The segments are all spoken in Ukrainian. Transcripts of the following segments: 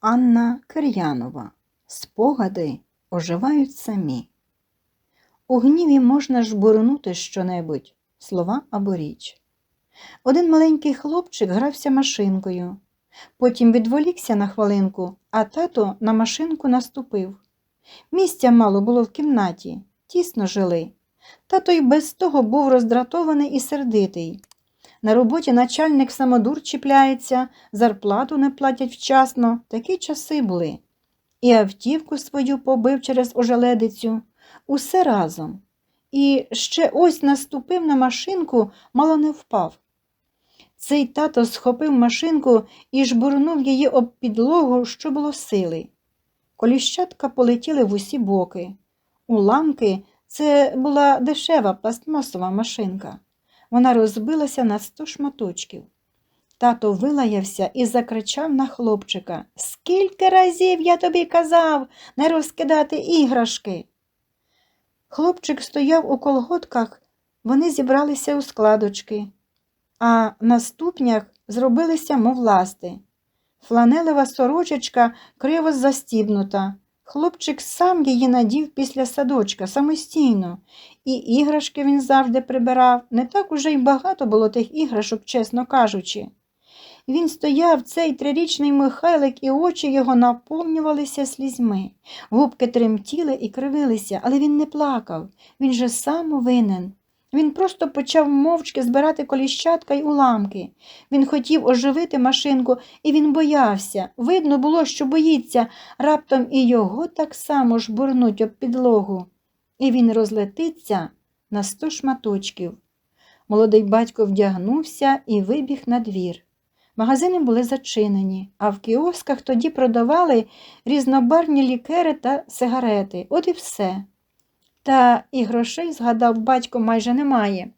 Анна Кир'янова. Спогади оживають самі. У гніві можна жбурнути щонебудь, слова або річ. Один маленький хлопчик грався машинкою. Потім відволікся на хвилинку, а тато на машинку наступив. Місця мало було в кімнаті, тісно жили. Тато й без того був роздратований і сердитий. На роботі начальник самодур чіпляється, зарплату не платять вчасно, такі часи були. І автівку свою побив через ожеледицю, усе разом. І ще ось наступив на машинку, мало не впав. Цей тато схопив машинку і жбурнув її об підлогу, що було сили. Коліщатка полетіли в усі боки. Уламки це була дешева пластмасова машинка. Вона розбилася на сто шматочків. Тато вилаявся і закричав на хлопчика Скільки разів я тобі казав не розкидати іграшки. Хлопчик стояв у колготках, вони зібралися у складочки, а на ступнях зробилися, мов ласти. Фланелева сорочечка криво застібнута. Хлопчик сам її надів після садочка самостійно, і іграшки він завжди прибирав. Не так уже й багато було тих іграшок, чесно кажучи. Він стояв, цей трирічний Михайлик, і очі його наповнювалися слізьми. Губки тремтіли і кривилися, але він не плакав. Він же сам винен. Він просто почав мовчки збирати коліщатка й уламки. Він хотів оживити машинку, і він боявся. Видно було, що боїться, раптом і його так само ж бурнуть об підлогу. І він розлетиться на сто шматочків. Молодий батько вдягнувся і вибіг на двір. Магазини були зачинені, а в кіосках тоді продавали різнобарвні лікери та сигарети. От і все. Та і грошей, згадав, батько майже немає.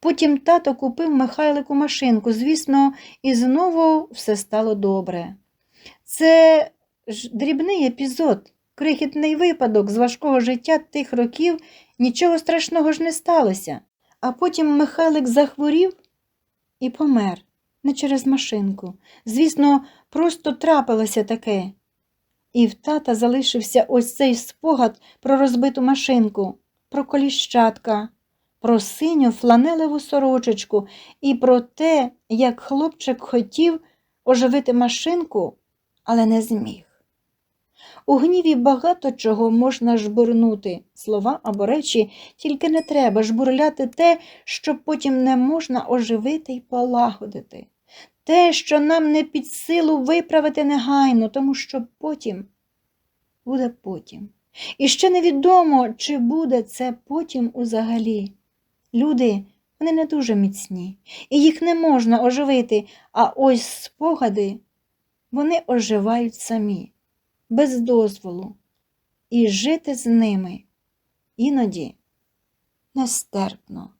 Потім тато купив Михайлику машинку, звісно, і знову все стало добре. Це ж дрібний епізод, крихітний випадок з важкого життя тих років, нічого страшного ж не сталося. А потім Михайлик захворів і помер не через машинку. Звісно, просто трапилося таке. І в тата залишився ось цей спогад про розбиту машинку, про коліщатка, про синю фланелеву сорочечку і про те, як хлопчик хотів оживити машинку, але не зміг. У гніві багато чого можна жбурнути, слова або речі, тільки не треба жбурляти те, що потім не можна оживити й полагодити. Те, що нам не під силу виправити негайно, тому що потім буде потім. І ще невідомо, чи буде це потім узагалі. Люди, вони не дуже міцні, і їх не можна оживити, а ось спогади вони оживають самі, без дозволу, і жити з ними іноді нестерпно.